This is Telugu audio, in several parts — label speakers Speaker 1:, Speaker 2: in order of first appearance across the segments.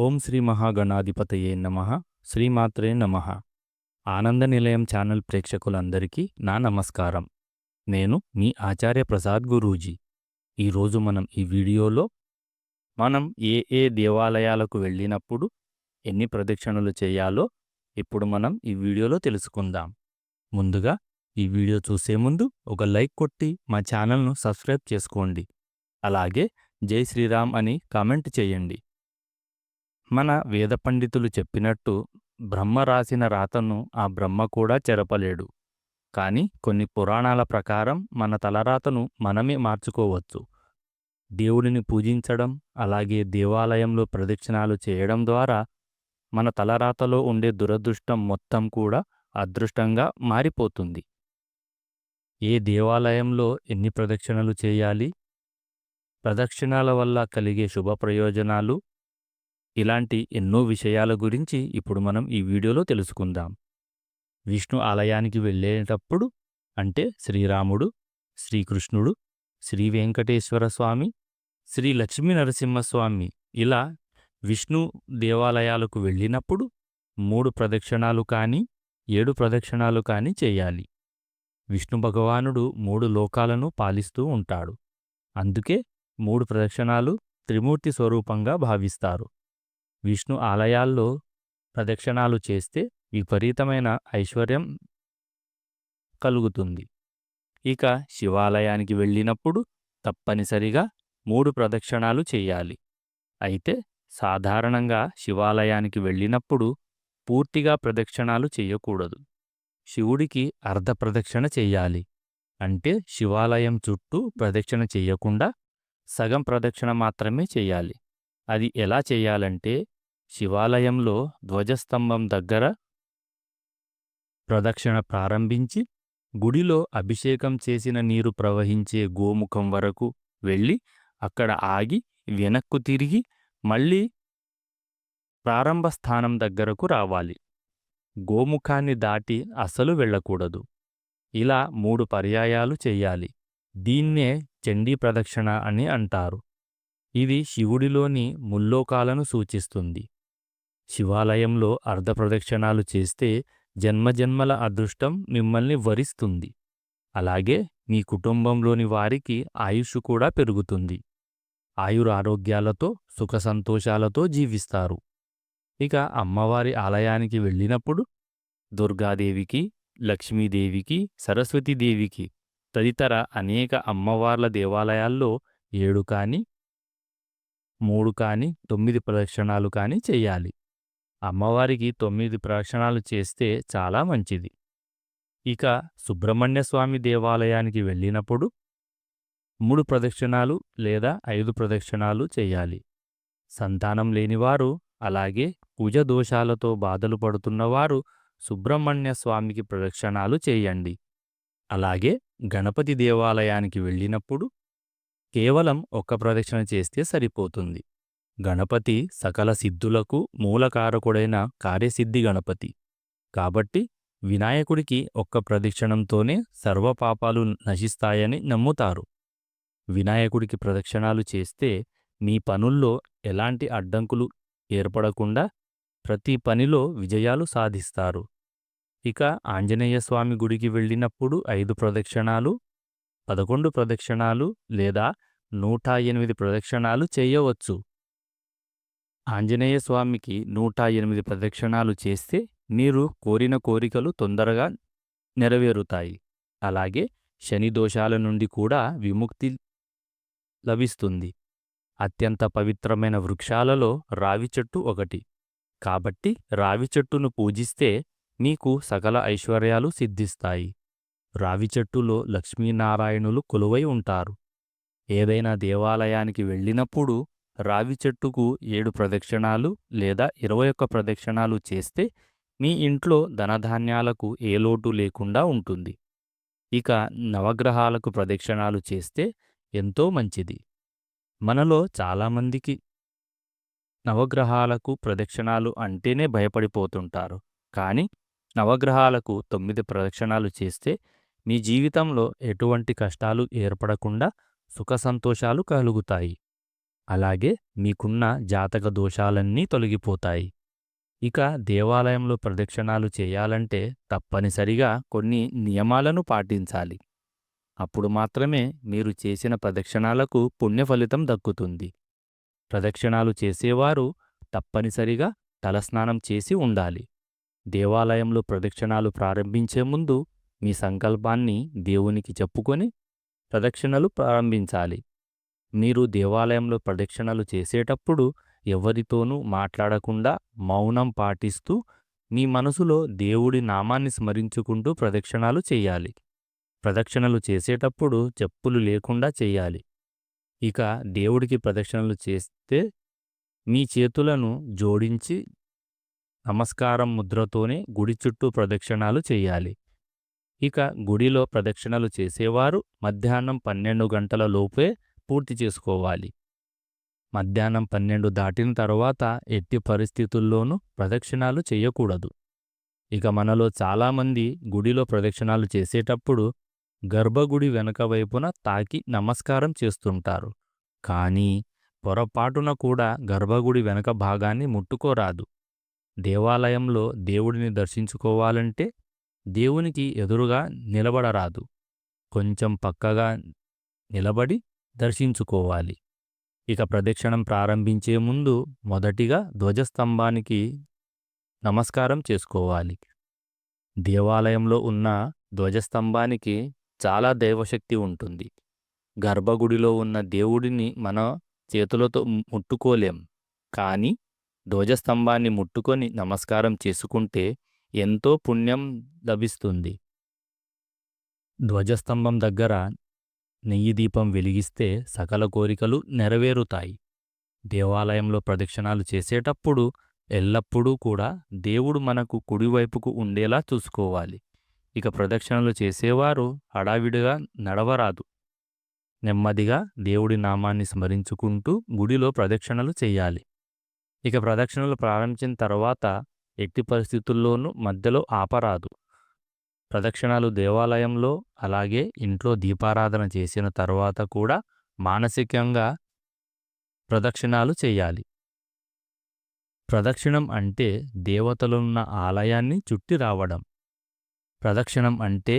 Speaker 1: ఓం శ్రీ మహాగణాధిపతయే నమ. శ్రీమాత్రే నమ. ఆనంద నిలయం ఛానల్ ప్రేక్షకులందరికీ నా నమస్కారం. నేను మీ ఆచార్య ప్రసాద్ గురూజీ. ఈరోజు మనం ఈ వీడియోలో మనం ఏ ఏ దేవాలయాలకు వెళ్ళినప్పుడు ఎన్ని ప్రదక్షిణలు చేయాలో ఇప్పుడు మనం ఈ వీడియోలో తెలుసుకుందాం. ముందుగా ఈ వీడియో చూసే ముందు ఒక లైక్ కొట్టి మా ఛానల్ను సబ్స్క్రైబ్ చేసుకోండి. అలాగే జై శ్రీరామ్ అని కామెంట్ చేయండి. మన వేద పండితులు చెప్పినట్టు బ్రహ్మ రాసిన రాతను ఆ బ్రహ్మ కూడా చెరపలేడు. కాని కొన్ని పురాణాల ప్రకారం మన తలరాతను మనమే మార్చుకోవచ్చు. దేవుడిని పూజించడం అలాగే దేవాలయంలో ప్రదక్షిణాలు చేయడం ద్వారా మన తలరాతలో ఉండే దురదృష్టం మొత్తం కూడా అదృష్టంగా మారిపోతుంది. ఏ దేవాలయంలో ఎన్ని ప్రదక్షిణలు చేయాలి? ప్రదక్షిణాల వల్ల కలిగే శుభ ప్రయోజనాలు ఇలాంటి ఎన్నో విషయాల గురించి ఇప్పుడు మనం ఈ వీడియోలో తెలుసుకుందాం. విష్ణు ఆలయానికి వెళ్ళేటప్పుడు అంటే శ్రీరాముడు శ్రీకృష్ణుడు శ్రీ వెంకటేశ్వర స్వామి శ్రీ లక్ష్మీ నరసింహస్వామి ఇలా విష్ణు దేవాలయాలకు వెళ్ళినప్పుడు మూడు ప్రదక్షిణాలు కానీ ఏడు ప్రదక్షిణాలు కానీ చేయాలి. విష్ణు భగవానుడు మూడు లోకాలను పాలిస్తూ ఉంటాడు. అందుకే మూడు ప్రదక్షిణాలు త్రిమూర్తి స్వరూపంగా భావిస్తారు. విష్ణు ఆలయాల్లో ప్రదక్షిణాలు చేస్తే విపరీతమైన ఐశ్వర్యం కలుగుతుంది. ఇక శివాలయానికి వెళ్ళినప్పుడు తప్పనిసరిగా మూడు ప్రదక్షిణాలు చేయాలి. అయితే సాధారణంగా శివాలయానికి వెళ్ళినప్పుడు పూర్తిగా ప్రదక్షిణాలు చేయకూడదు. శివుడికి అర్ధ ప్రదక్షిణ చెయ్యాలి అంటే శివాలయం చుట్టూ ప్రదక్షిణ చెయ్యకుండా సగం ప్రదక్షిణ మాత్రమే చెయ్యాలి అది ఎలా చెయ్యాలంటే శివాలయంలో ధ్వజస్తంభం దగ్గర ప్రదక్షిణ ప్రారంభించి గుడిలో అభిషేకం చేసిన నీరు ప్రవహించే గోముఖం వరకు వెళ్ళి అక్కడ ఆగి వెనక్కు తిరిగి మళ్ళీ ప్రారంభ స్థానం దగ్గరకు రావాలి. గోముఖాన్ని దాటి అసలు వెళ్ళకూడదు. ఇలా మూడు పర్యాయాలు చెయ్యాలి దీన్నే చండీ ప్రదక్షిణ అని అంటారు. ఇది శివుడిలోని ముల్లోకాలను సూచిస్తుంది. శివాలయంలో అర్ధప్రదక్షిణాలు చేస్తే జన్మజన్మల అదృష్టం మిమ్మల్ని వరిస్తుంది. అలాగే మీ కుటుంబంలోని వారికి ఆయుష్ కూడా పెరుగుతుంది. ఆయురారోగ్యాలతో సుఖ సంతోషాలతో జీవిస్తారు. ఇక అమ్మవారి ఆలయానికి వెళ్ళినప్పుడు దుర్గాదేవికి లక్ష్మీదేవికి సరస్వతీదేవికి తదితర అనేక అమ్మవార్ల దేవాలయాల్లో ఏడు కాని మూడు కాని తొమ్మిది ప్రదక్షిణాలు కాని చెయ్యాలి అమ్మవారికి తొమ్మిది ప్రదక్షిణాలు చేస్తే చాలా మంచిది. ఇక సుబ్రహ్మణ్య స్వామి దేవాలయానికి వెళ్ళినప్పుడు మూడు ప్రదక్షిణాలు లేదా ఐదు ప్రదక్షిణాలు చెయ్యాలి సంతానం లేనివారు అలాగే కుజ దోషాలతో బాధలు పడుతున్నవారు సుబ్రహ్మణ్య స్వామికి ప్రదక్షిణాలు చేయండి. అలాగే గణపతి దేవాలయానికి వెళ్ళినప్పుడు కేవలం ఒక్క ప్రదక్షిణ చేస్తే సరిపోతుంది. గణపతి సకల సిద్ధులకు మూలకారకుడైన కార్యసిద్ధి గణపతి. కాబట్టి వినాయకుడికి ఒక్క ప్రదక్షిణంతోనే సర్వపాపాలు నశిస్తాయని నమ్ముతారు. వినాయకుడికి ప్రదక్షిణాలు చేస్తే మీ పనుల్లో ఎలాంటి అడ్డంకులు ఏర్పడకుండా ప్రతి పనిలో విజయాలు సాధిస్తారు. ఇక ఆంజనేయ స్వామి గుడికి వెళ్ళినప్పుడు ఐదు ప్రదక్షిణాలు పదకొండు ప్రదక్షిణాలు లేదా నూట ఎనిమిది ప్రదక్షిణాలు చేయవచ్చు. ఆంజనేయ స్వామికి నూట ఎనిమిది ప్రదక్షిణాలు చేస్తే మీరు కోరిన కోరికలు తొందరగా నెరవేరుతాయి. అలాగే శని దోషాల నుండి కూడా విముక్తి లభిస్తుంది. అత్యంత పవిత్రమైన వృక్షాలలో రావి చెట్టు ఒకటి. కాబట్టి రావి చెట్టును పూజిస్తే నీకు సకల ఐశ్వర్యాలు సిద్ధిస్తాయి. రావి చెట్టులో లక్ష్మీనారాయణులు కొలువై ఉంటారు. ఏదైనా దేవాలయానికి వెళ్ళినప్పుడు రావి చెట్టుకు ఏడు ప్రదక్షిణాలు లేదా ఇరవై ఒక్క ప్రదక్షిణాలు చేస్తే మీ ఇంట్లో ధనధాన్యాలకు ఏ లోటు లేకుండా ఉంటుంది. ఇక నవగ్రహాలకు ప్రదక్షిణాలు చేస్తే ఎంతో మంచిది. మనలో చాలామందికి నవగ్రహాలకు ప్రదక్షిణాలు అంటేనే భయపడిపోతుంటారు. కానీ నవగ్రహాలకు తొమ్మిది ప్రదక్షిణాలు చేస్తే మీ జీవితంలో ఎటువంటి కష్టాలు ఏర్పడకుండా సుఖ సంతోషాలు కలుగుతాయి. అలాగే మీకున్న జాతక దోషాలన్నీ తొలగిపోతాయి. ఇక దేవాలయంలో ప్రదక్షిణాలు చేయాలంటే తప్పనిసరిగా కొన్ని నియమాలను పాటించాలి. అప్పుడు మాత్రమే మీరు చేసిన ప్రదక్షిణాలకు పుణ్య ఫలితం దక్కుతుంది. ప్రదక్షిణాలు చేసేవారు తప్పనిసరిగా తలస్నానం చేసి ఉండాలి. దేవాలయంలో ప్రదక్షిణాలు ప్రారంభించే ముందు మీ సంకల్పాన్ని దేవునికి చెప్పుకొని ప్రదక్షిణలు ప్రారంభించాలి. మీరు దేవాలయంలో ప్రదక్షిణలు చేసేటప్పుడు ఎవరితోనూ మాట్లాడకుండా మౌనం పాటిస్తూ మీ మనసులో దేవుడి నామాన్ని స్మరించుకుంటూ ప్రదక్షిణాలు చేయాలి. ప్రదక్షిణలు చేసేటప్పుడు చెప్పులు లేకుండా చేయాలి. ఇక దేవుడికి ప్రదక్షిణలు చేస్తే మీ చేతులను జోడించి నమస్కారం ముద్రతోనే గుడి చుట్టూ ప్రదక్షిణాలు చేయాలి. ఇక గుడిలో ప్రదక్షిణలు చేసేవారు మధ్యాహ్నం పన్నెండు గంటల లోపే పూర్తి చేసుకోవాలి. మధ్యాహ్నం పన్నెండు దాటిన తర్వాత ఎట్టి పరిస్థితుల్లోనూ ప్రదక్షిణాలు చేయకూడదు. ఇక మనలో చాలామంది గుడిలో ప్రదక్షిణాలు చేసేటప్పుడు గర్భగుడి వెనక వైపున తాకి నమస్కారం చేస్తుంటారు. కానీ పొరపాటున కూడా గర్భగుడి వెనక భాగాన్ని ముట్టుకోరాదు. దేవాలయంలో దేవుడిని దర్శించుకోవాలంటే దేవునికి ఎదురుగా నిలబడరాదు. కొంచెం పక్కగా నిలబడి దర్శించుకోవాలి. ఇక ప్రదక్షిణం ప్రారంభించే ముందు మొదటిగా ధ్వజస్తంభానికి నమస్కారం చేసుకోవాలి. దేవాలయంలో ఉన్న ధ్వజస్తంభానికి చాలా దైవశక్తి ఉంటుంది. గర్భగుడిలో ఉన్న దేవుడిని మన చేతులతో ముట్టుకోలేం. కానీ ధ్వజస్తంభాన్ని ముట్టుకొని నమస్కారం చేసుకుంటే ఎంతో పుణ్యం లభిస్తుంది. ధ్వజస్తంభం దగ్గర నెయ్యి దీపం వెలిగిస్తే సకల కోరికలు నెరవేరుతాయి. దేవాలయంలో ప్రదక్షిణాలు చేసేటప్పుడు ఎల్లప్పుడూ కూడా దేవుడు మనకు కుడివైపుకు ఉండేలా చూసుకోవాలి. ఇక ప్రదక్షిణలు చేసేవారు హడావిడిగా నడవరాదు. నెమ్మదిగా దేవుడి నామాన్ని స్మరించుకుంటూ గుడిలో ప్రదక్షిణలు చేయాలి. ఇక ప్రదక్షిణలు ప్రారంభించిన తర్వాత ఎట్టి పరిస్థితుల్లోనూ మధ్యలో ఆపరాదు. ప్రదక్షిణాలు దేవాలయంలో అలాగే ఇంట్లో దీపారాధన చేసిన తర్వాత కూడా మానసికంగా ప్రదక్షిణాలు చేయాలి. ప్రదక్షిణం అంటే దేవతలున్న ఆలయాన్ని చుట్టి రావడం. ప్రదక్షిణం అంటే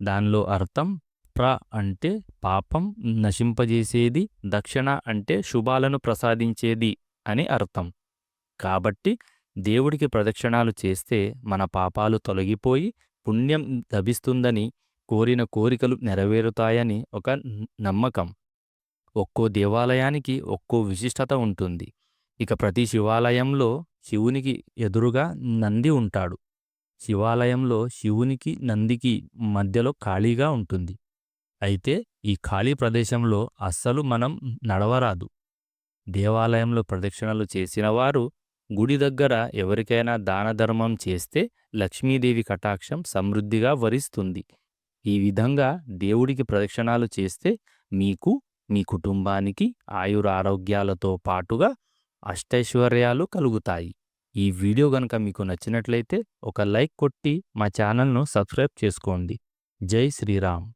Speaker 1: దానిలో అర్థం ప్ర అంటే పాపం నశింపజేసేది దక్షిణ అంటే శుభాలను ప్రసాదించేది అని అర్థం. కాబట్టి దేవుడికి ప్రదక్షిణాలు చేస్తే మన పాపాలు తొలగిపోయి పుణ్యం లభిస్తుందని కోరిన కోరికలు నెరవేరుతాయని ఒక నమ్మకం. ఒక్కో దేవాలయానికి ఒక్కో విశిష్టత ఉంటుంది. ఇక ప్రతి శివాలయంలో శివునికి ఎదురుగా నంది ఉంటాడు. శివాలయంలో శివునికి నందికి మధ్యలో ఖాళీగా ఉంటుంది. అయితే ఈ ఖాళీ ప్రదేశంలో అస్సలు మనం నడవరాదు. దేవాలయంలో ప్రదక్షిణలు చేసిన వారు గుడి దగ్గర ఎవరికైనా దానధర్మం చేస్తే లక్ష్మీదేవి కటాక్షం సమృద్ధిగా వరిస్తుంది. ఈ విధంగా దేవుడికి ప్రదక్షిణాలు చేస్తే మీకు మీ కుటుంబానికి ఆయురారోగ్యాలతో పాటుగా అష్టైశ్వర్యాలు కలుగుతాయి. ఈ వీడియో గనక మీకు నచ్చినట్లయితే ఒక లైక్ కొట్టి మా ఛానల్ను సబ్స్క్రైబ్ చేసుకోండి. జై శ్రీరామ్.